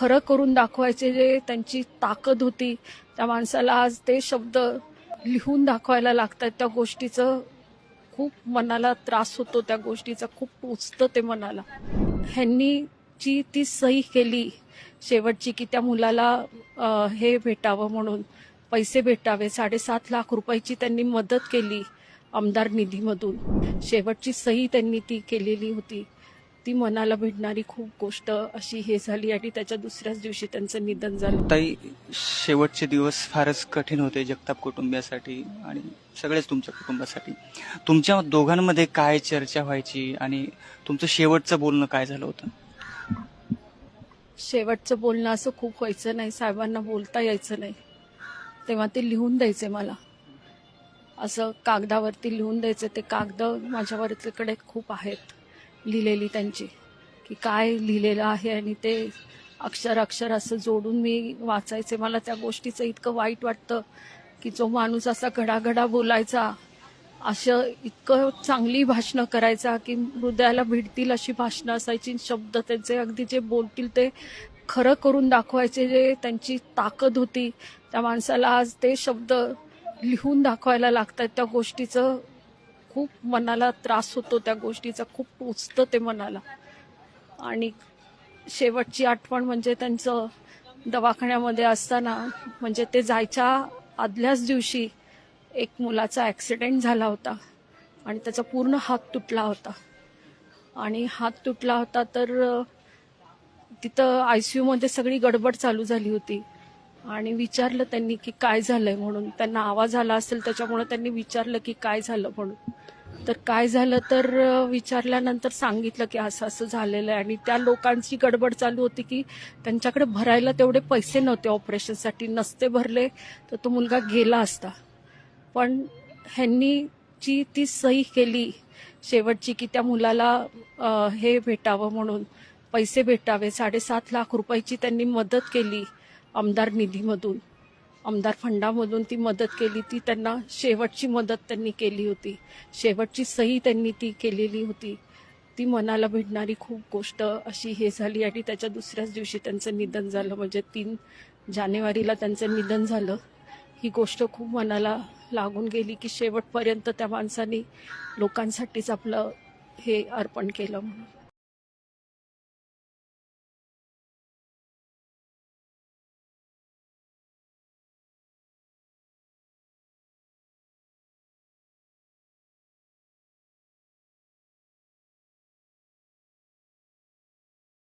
खरं करून दाखवायचे जे त्यांची ताकद होती त्या माणसाला आज ते शब्द लिहून दाखवायला लागतात त्या गोष्टीचं खूप मनाला त्रास होतो त्या गोष्टीचा खूप पोचतं ते मनाला. ह्यांनी जी ती सही केली शेवटची की त्या मुलाला अ, हे भेटावं म्हणून पैसे भेटावे साडेसात लाख रुपयाची त्यांनी मदत केली आमदार निधीमधून. शेवटची सही त्यांनी ती केलेली होती. ती मनाला भिडणारी खूप गोष्ट अशी हे झाली आणि त्याच्या दुसऱ्याच दिवशी त्यांचं निधन झालं. ताई शेवटचे दिवस फारच कठीण होते जगताप कुटुंबियासाठी आणि सगळेच तुमच्या कुटुंबासाठी. तुमच्या दोघांमध्ये काय चर्चा व्हायची आणि तुमचं शेवटचं बोलणं काय झालं होतं? शेवटचं बोलणं असं खूप व्हायचं नाही साहेबांना बोलता यायचं नाही. तेव्हा ते लिहून द्यायचे मला. असं कागदावरती लिहून द्यायचे ते कागद माझ्यावरतीकडे खूप आहेत. लिहिलेली त्यांची. की काय लिहिलेलं आहे आणि ते अक्षर अक्षर असं जोडून मी वाचायचे. मला त्या गोष्टीचं इतकं वाईट वाटतं की जो माणूस असा घडाघडा बोलायचा असं इतकं चांगली भाषणं करायचा की हृदयाला भिडतील अशी भाषणं असायची. शब्द त्यांचे अगदी जे बोलतील ते खरं करून दाखवायचे जे त्यांची ताकद होती. त्या माणसाला आज ते शब्द लिहून दाखवायला लागतात त्या गोष्टीचं. खूप मनाला त्रास होतो त्या गोष्टीचा खूप पोचतं ते मनाला. आणि शेवटची आठवण म्हणजे त्यांचं दवाखान्यामध्ये असताना म्हणजे ते जायच्या आदल्याच दिवशी एक मुलाचा ॲक्सिडेंट झाला होता आणि त्याचा पूर्ण हात तुटला होता. आणि हात तुटला होता तर तिथं आय सी यूमध्ये सगळी गडबड चालू झाली होती. आणि विचारलं त्यांनी की काय झालंय म्हणून. त्यांना आवाज आला असेल त्याच्यामुळे त्यांनी विचारलं की काय झालं म्हणून. तर काय झालं तर विचारल्यानंतर सांगितलं की असं असं झालेलं आहे आणि त्या लोकांची गडबड चालू होती की त्यांच्याकडे भरायला तेवढे पैसे नव्हते ऑपरेशनसाठी नसते भरले तर तो मुलगा गेला असता. पण ह्यांनी जी ती सही केली शेवटची की त्या मुलाला हे भेटावं म्हणून पैसे भेटावे साडेसात लाख रुपयाची त्यांनी मदत केली. आमदार निधीमधून आमदार फंडामधून ती मदत केली ती त्यांना शेवटची मदत त्यांनी केली होती. शेवटची सही त्यांनी ती केलेली होती. ती मनाला भिडणारी खूप गोष्ट अशी हे झाली आणि त्याच्या दुसऱ्याच दिवशी त्यांचं निधन झालं. म्हणजे तीन जानेवारीला त्यांचं निधन झालं. ही गोष्ट खूप मनाला लागून गेली की शेवटपर्यंत त्या माणसाने लोकांसाठीच आपलं हे अर्पण केलं म्हणून.